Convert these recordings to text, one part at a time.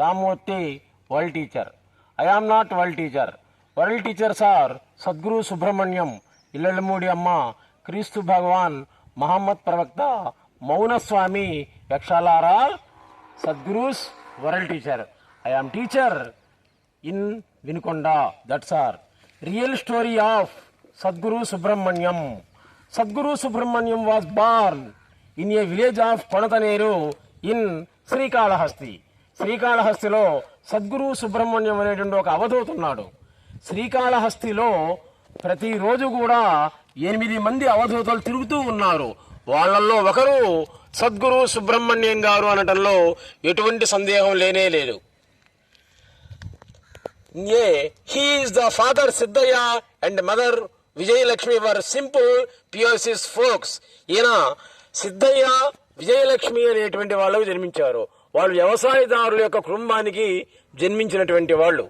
Rammurthy world teacher. I am not world teacher. World teachers are Sadguru Subrahmanyam Illellamudi Amma క్రీస్తు భగవాన్ మహమ్మద్ ప్రవక్త Mounaswami యక్షాలారా Sadgurus world teacher. I am teacher in Vinukonda. That's our real story of Sadguru Subrahmanyam. Sadguru Subrahmanyam was born in a village of Konathaneru in Srikalahasti శ్రీకాళహస్తిలో Sadguru Subrahmanyam అనేటువంటి ఒక అవధూత ఉన్నాడు. శ్రీకాళహస్తిలో ప్రతిరోజు కూడా ఎనిమిది మంది అవధూతలు తిరుగుతూ ఉన్నారు. వాళ్ళల్లో ఒకరు సద్గురు సుబ్రహ్మణ్యం గారు అనటంలో ఎటువంటి సందేహం లేనే లేదు. ఏ he is the father Siddaiah and mother Vijayalakshmi were simple pious folks ఈయన సిద్ధయ్య విజయలక్ష్మి అనేటువంటి వాళ్ళు జన్మించారు. వాళ్ళు వ్యవసాయదారుల యొక్క కుటుంబానికి జన్మించినటువంటి వాళ్ళు.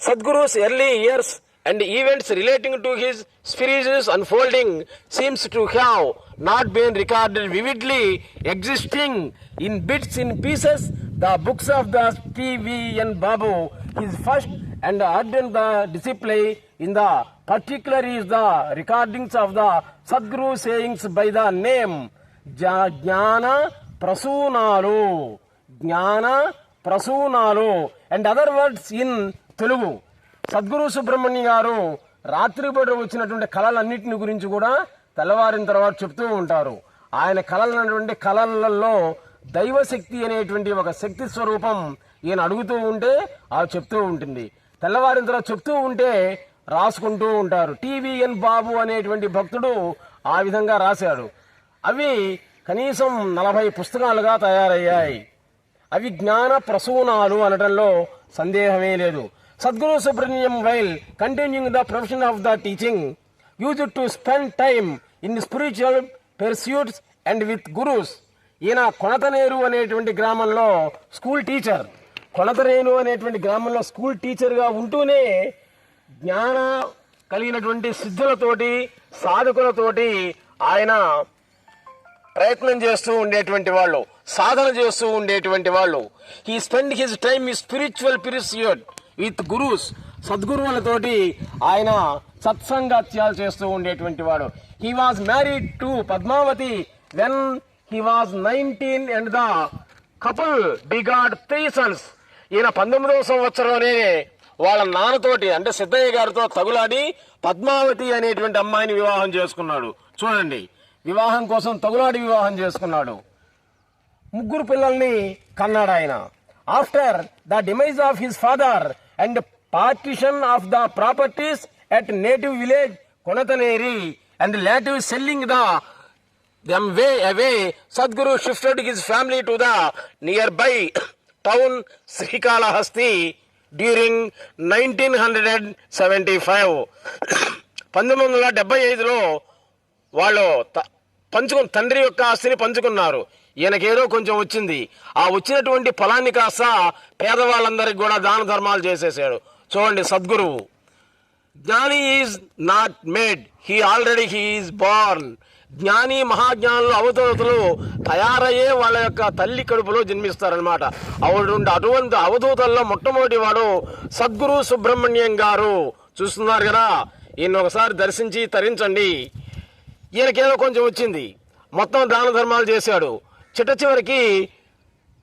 Sadguru's early years and events relating to his spiritual unfolding seems to have not been recorded vividly existing in bits in pieces the books of the PVN Babu. His first and ardent the disciple in the particular is the recordings of the Sadguru sayings by the name జా- Jnana Prasunalu Jnana Prasunalu. And other words in Telugu. Sadguru Subrahmanya garu రాత్రిపూట వచ్చినటువంటి కళలన్నింటిని గురించి కూడా తెల్లవారిన తర్వాత చెప్తూ ఉంటారు. ఆయన కళలైనటువంటి కళలలో దైవశక్తి అనేటువంటి ఒక శక్తి స్వరూపం ఈయన అడుగుతూ ఉంటే ఆ చెప్తూ ఉంటుంది. తెల్లవారిన తర్వాత చెప్తూ ఉంటే రాసుకుంటూ ఉంటారు. టీవీఎన్ బాబు అనేటువంటి భక్తుడు ఆ విధంగా రాశాడు. అవి కనీసం నలభై పుస్తకాలుగా తయారయ్యాయి. అవి జ్ఞాన ప్రసూనాలు అనడంలో సందేహమే లేదు. Sadguru Subrahmanyam while continuing the profession of the teaching use to spend time in spiritual pursuits and with gurus ఈయన కొనతనేరు అనేటువంటి గ్రామంలో స్కూల్ టీచర్ కొనతనేరు అనేటువంటి గ్రామంలో స్కూల్ టీచర్గా ఉంటూనే జ్ఞాన కలిగినటువంటి సిద్ధులతోటి సాధకులతోటి ఆయన ప్రయత్నం చేస్తూ ఉండేటువంటి వాళ్ళు. సాధన చేస్తూ ఉండేటువంటి వాళ్ళు. హీ స్పెండ్ హిజ్ టైమ్ ఈ స్పిరిచువల్ పిరిసియడ్ విత్ గురూస్ సద్గురువులతోటి ఆయన సత్సంగత్యాలు చేస్తూ ఉండేటువంటి వాడు. He was married to Padmavathi when he was nineteen and the couple begot three sons ఈయన పంతొమ్మిదవ సంవత్సరంలోనే వాళ్ళ నాన్నతోటి అంటే సిద్ధయ్య గారితో తగులాడి పద్మావతి అనేటువంటి అమ్మాయిని వివాహం చేసుకున్నాడు. చూడండి వివాహం కోసం తగులాడి వివాహం చేసుకున్నాడు. ముగ్గురు పిల్లల్ని కన్నాడు ఆయన. After the demise of his father and partition of the properties at native village Konatheneri and later selling the them way away Sadguru shifted his family to the nearby town Srikalahasti during nineteen hundred and seventy five పంతొమ్మిది వందల డెబ్బై ఐదులో వాళ్ళు త- పంచుకుని తండ్రి యొక్క ఆస్తిని పంచుకున్నారు. ఈయనకేదో కొంచెం వచ్చింది. ఆ వచ్చినటువంటి ఫలాన్ని కాస్త పేదవాళ్ళందరికీ కూడా దాన ధర్మాలు చేసేసాడు. చూడండి సద్గురువు. జ్ఞాని is not made. He already he is born. జ్ఞాని మహాజ్ఞానులు అవధూతలు తయారయ్యే వాళ్ళ యొక్క తల్లి కడుపులో జన్మిస్తారనమాట అటువంటి అటువంటి అవధూతల్లో మొట్టమొదటి వాడు సద్గురు సుబ్రహ్మణ్యం గారు. చూస్తున్నారు కదా? ఈయన ఒకసారి దర్శించి తరించండి. ఈయనకేదో కొంచెం వచ్చింది. మొత్తం దాన ధర్మాలు చేశాడు. చిట్ట చివరికి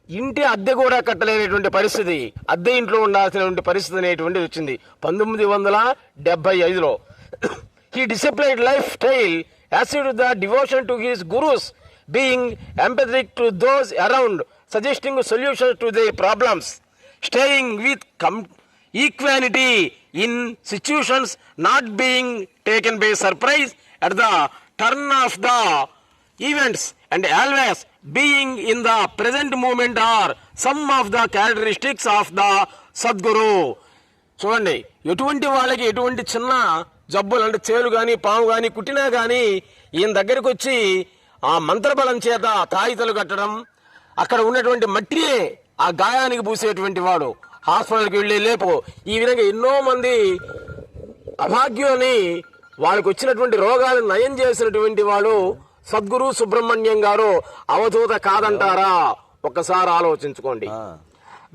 ఇంటి అద్దె కూడా కట్టలేనటువంటి పరిస్థితి. అద్దె ఇంట్లో ఉండాల్సినటువంటి పరిస్థితి అనేటువంటిది వచ్చింది. పంతొమ్మిది వందల డెబ్బై ఐదులో. He disciplined lifestyle acid the devotion to his gurus being empathic to those around suggesting solutions to the problems staying with calm equality in situations not being taken by surprise at the turn of the events and always being in the present moment are some of the characteristics of the Sadguru చూడండి ఎటువంటి వాళ్ళకి ఎటువంటి చిన్న జబ్బులు అంటే చేలు కానీ పాము కానీ కుట్టినా కానీ ఈయన దగ్గరికి వచ్చి ఆ మంత్రబలం చేత తాయితలు కట్టడం అక్కడ ఉన్నటువంటి మట్టియే ఆ గాయానికి పూసేటువంటి వాడు. హాస్పిటల్కి వెళ్ళి లేపు ఈ విధంగా ఎన్నో మంది అభాగ్యులని వాళ్ళకి వచ్చినటువంటి రోగాలను నయం చేసినటువంటి వాడు సద్గురు సుబ్రహ్మణ్యం గారు అవధూత కాదంటారా? ఒకసారి ఆలోచించుకోండి.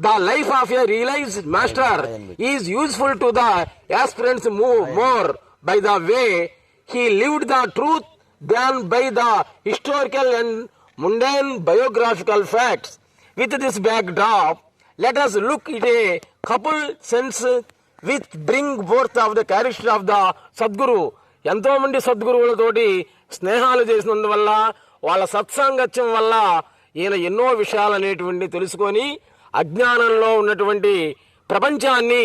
The life of a realize master is useful to the aspirants move more by the way he lived the truth than by the historical and mundane biographical facts. With this backdrop let us look it a couple sense with bring both of the character of the Sadguru. ఎంతో మంది సద్గురువులతోటి స్నేహాలు చేసినందువల్ల వాళ్ళ సత్సాంగత్యం వల్ల ఈయన ఎన్నో విషయాలు అనేటువంటి తెలుసుకొని అజ్ఞానంలో ఉన్నటువంటి ప్రపంచాన్ని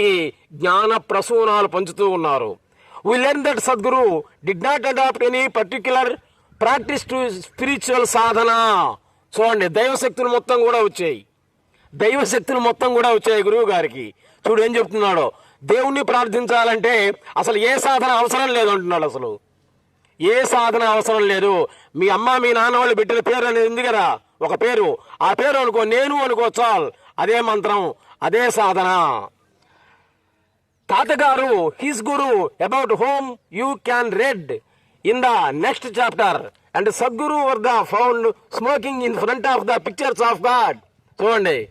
జ్ఞాన ప్రసూనాలు పంచుతూ ఉన్నారు. We learn that Sadguru did not adapt any particular practice to spiritual sadhana చూడండి దైవశక్తులు మొత్తం కూడా వచ్చాయి. దైవశక్తులు మొత్తం కూడా వచ్చాయి గురువు గారికి. చూడు ఏం చెప్తున్నాడో దేవుణ్ణి ప్రార్థించాలంటే అసలు ఏ సాధన అవసరం లేదు అంటున్నాడు అసలు. ఏ సాధన అవసరం లేదు. మీ అమ్మ మీ నాన్న వాళ్ళు పెట్టిన పేరు అనేది ఉంది కదా ఒక పేరు. ఆ పేరు అనుకో నేను అనుకో చాల్. అదే మంత్రం అదే సాధన. తాతగారు his guru about whom you can read in the next chapter and Sadguru were the found smoking in front of the pictures of god చూడండి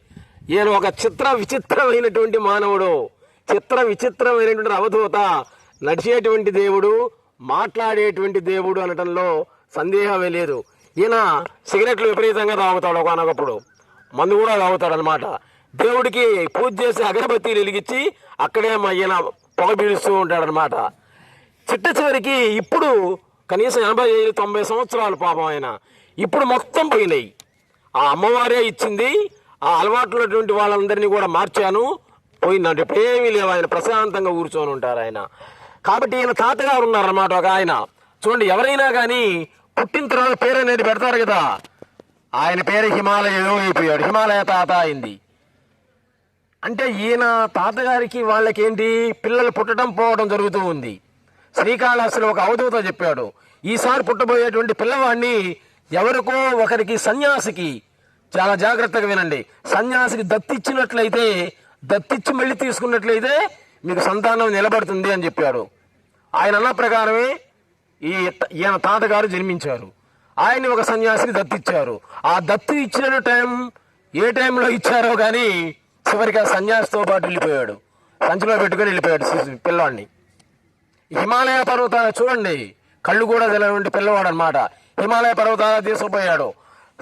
ఈయన ఒక చిత్ర విచిత్రమైనటువంటి మానవుడు. చిత్ర విచిత్రమైనటువంటి అవధూత నడిచేటువంటి దేవుడు. మాట్లాడేటువంటి దేవుడు అనటంలో సందేహమే లేదు. ఈయన సిగరెట్లు విపరీతంగా తాగుతాడు ఒకనొకప్పుడు. మందు కూడా తాగుతాడు అనమాట దేవుడికి పూజ చేసి అగరబత్తీలు వెలిగించి అక్కడే మా ఈయన పొగ పీలుస్తూ ఉంటాడనమాట. చిట్ట చివరికి ఇప్పుడు కనీసం ఎనభై ఐదు తొంభై సంవత్సరాలు పాపం ఆయన. ఇప్పుడు మొత్తం పోయినాయి. ఆ అమ్మవారే ఇచ్చింది. ఆ అలవాట్లటువంటి వాళ్ళందరినీ కూడా మార్చాను. పోయిందంటే ఇప్పుడు ఏమీ లేవు. ఆయన ప్రశాంతంగా కూర్చొని ఉంటారు ఆయన. కాబట్టి ఈయన తాతగారు ఉన్నారన్నమాట ఒక ఆయన. చూడండి ఎవరైనా కానీ పుట్టిన తర్వాత పేరు అనేది పెడతారు కదా. ఆయన పేరు హిమాలయం అయిపోయాడు. హిమాలయ తాత అయింది. అంటే ఈయన తాతగారికి వాళ్ళకేంటి? పిల్లలు పుట్టడం పోవడం జరుగుతూ ఉంది. శ్రీకాళహస్తిలో ఒక అవధూత చెప్పాడు. ఈసారి పుట్టబోయేటువంటి పిల్లవాడిని ఎవరికో ఒకరికి సన్యాసికి చాలా జాగ్రత్తగా వినండి. సన్యాసికి దత్తిచ్చినట్లయితే దత్తిచ్చి మళ్ళీ తీసుకున్నట్లయితే మీకు సంతానం నిలబడుతుంది అని చెప్పాడు. ఆయన అన్న ప్రకారమే ఈ ఈయన తాతగారు జన్మించారు. ఆయన్ని ఒక సన్యాసిని దత్తిచ్చారు. ఆ దత్తు ఇచ్చిన టైం ఏ టైంలో ఇచ్చారో కానీ చివరికి ఆ సన్యాసితో పాటు వెళ్ళిపోయాడు. సంచిలో పెట్టుకొని వెళ్ళిపోయాడు పిల్లవాడిని హిమాలయ పర్వతాలు చూడండి. కళ్ళు కూడా తెలియనటువంటి పిల్లవాడు అనమాట హిమాలయ పర్వతాలు తీసుకుపోయాడు.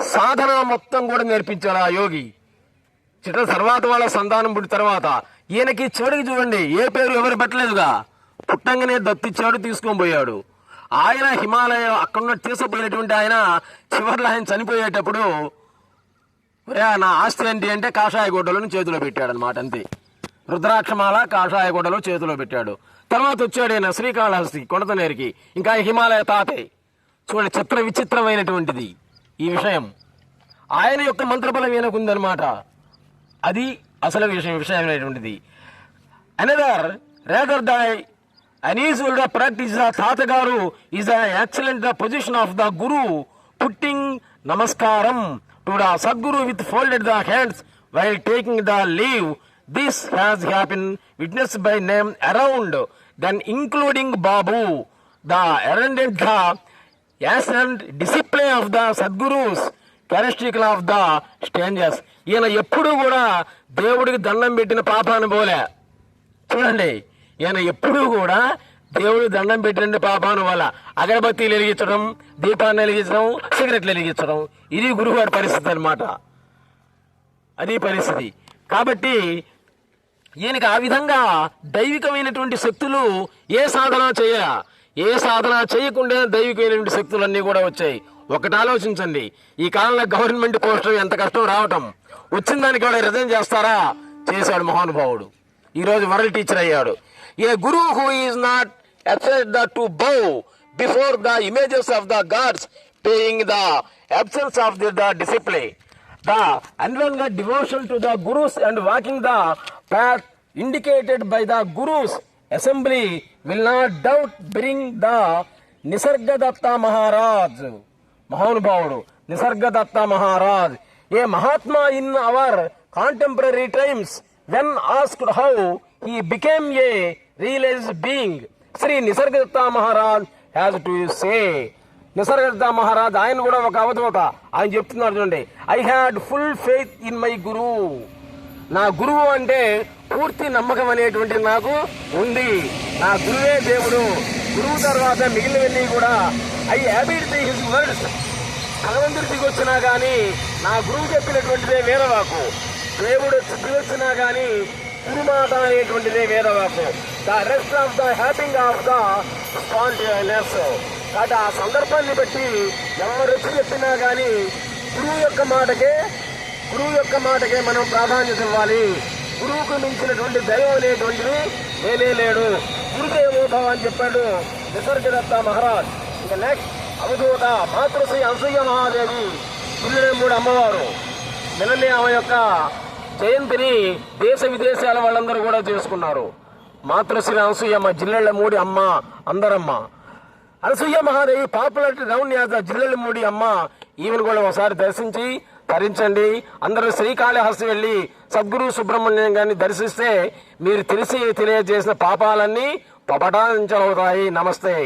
సాధన మొత్తం కూడా నేర్పించాడు ఆ యోగి. చిట్ట తర్వాత వాళ్ళ సంతానం పుట్టిన తర్వాత ఈయనకి చెడుకి చూడండి. ఏ పేరు ఎవరు పెట్టలేదుగా. పుట్టంగానే దత్తిచ్చాడు తీసుకొని పోయాడు. ఆయన హిమాలయ అక్కడ తీసుకుపోయినటువంటి ఆయన చివరిలో ఆయన చనిపోయేటప్పుడు నా ఆస్తి ఏంటి అంటే కాషాయ గుడ్డలను చేతిలో పెట్టాడు అనమాట అంతే. రుద్రాక్షమాల కాషాయ గుడ్డలు చేతిలో పెట్టాడు. తర్వాత వచ్చాడు ఆయన శ్రీకాళహస్తి కొనతనేరికి ఇంకా హిమాలయ తాతయ్య చూడండి చిత్ర విచిత్రమైనటువంటిది ఈ విషయం. ఆయన యొక్క మంత్రబలం ఈయనకుందనమాట అది అసలు విషయం విషయమైనటువంటిది. అనదర్ రేదర్ దై Anees the practice the Tatagaru is a excellent the position of the guru putting namaskaram to the Sadguru with folded the hands while taking the leave this has happen witness by name around then including Babu the attended the as discipline of the Sadguru's క్యారెస్టికల్ of the strangers ఈయన ఎప్పుడు కూడా దేవుడికి దండం పెట్టిన పాపాన్ని పోలే. చూడండి ఈయన ఎప్పుడూ కూడా దేవుడికి దండం పెట్టిన పాపాను వల్ల అగరబత్తీలు వెలిగించడం దీపాన్ని వెలిగించడం సిగరెట్లు వెలిగించడం ఇది గురువారి పరిస్థితి అన్నమాట. అది పరిస్థితి. కాబట్టి ఈయనకి ఆ విధంగా దైవికమైనటువంటి శక్తులు ఏ సాధన చేయ ఏ సాధన చేయకుండా దైవికమైనటువంటి శక్తులన్నీ కూడా వచ్చాయి. ఒకటి ఆలోచించండి ఈ కాలంలో గవర్నమెంట్ పోస్టర్ ఎంత కష్టం రావటం. వచ్చిన దానికి వాడు రిజైన్ చేస్తారా? చేశాడు మహానుభావుడు. ఈరోజు వరల్డ్ టీచర్ అయ్యాడు. A guru who is not except the to bow before the images of the gods paying the absence of the the discipline the the devotion to the gurus and walking the path indicated by the gurus assembly will not doubt bring the Nisargadatta Maharaj మహానుభావుడు Nisargadatta Maharaj. A Mahatma in our contemporary times when asked how he became a realize being. Shri Nisargadatta Maharaj has to say. Nisargadatta Maharaj ఆయన కూడా ఒక అవధూత. ఆయన చెప్తున్నారు చూడండి I had full faith in my guru నా గురువు అంటే పూర్తి నమ్మకం అనేటువంటిది నాకు ఉంది. నా గురువే దేవుడు. గురువు తర్వాత మిగిలినవన్నీ కూడా ఐ హ్యాబిట్ హిస్ వర్డ్స్ భగవంతుడు దిగొచ్చినా కానీ నా గురువు చెప్పినటువంటిదే వేదవాకు. దేవుడు దిగొచ్చినా కానీ గురుమాత అనేటువంటిదే వేదవాకు. The rest of the happening of the spontaneous కాబట్టి ఆ సందర్భాన్ని బట్టి ఎవరు వచ్చి చెప్పినా కానీ గురువు యొక్క మాటకే గురువు యొక్క మాటకే మనం ప్రాధాన్యత ఇవ్వాలి. గురువుకు మించినటువంటి దైవం అనేటువంటిది లేనే లేడు. గురుదేవోభవ అని చెప్పాడు నిసర్గదత్త మహారాజ్. ఇక నెక్స్ట్ అవధూత మాతృశ్రీ అనసూయ మహాదేవి మూడు అమ్మవారు. నిన్ననే ఆమె యొక్క జయంతిని దేశ విదేశాల వాళ్ళందరూ కూడా చేసుకున్నారు. మాతృశ్రీ అనసూయమ్మ జిల్లెళ్ళ మూడి అమ్మ అందరమ్మ. Anasuya Mahadevi popularity round as Jillellamudi Amma. ఈమెను కూడా ఒకసారి దర్శించి తరించండి. అందరూ శ్రీకాళహస్తి వెళ్ళి సద్గురు సుబ్రహ్మణ్యం గారిని దర్శిస్తే మీరు తెలిసి తెలియజేసిన పాపాలన్నీ పపటాంచవుతాయి నమస్తే.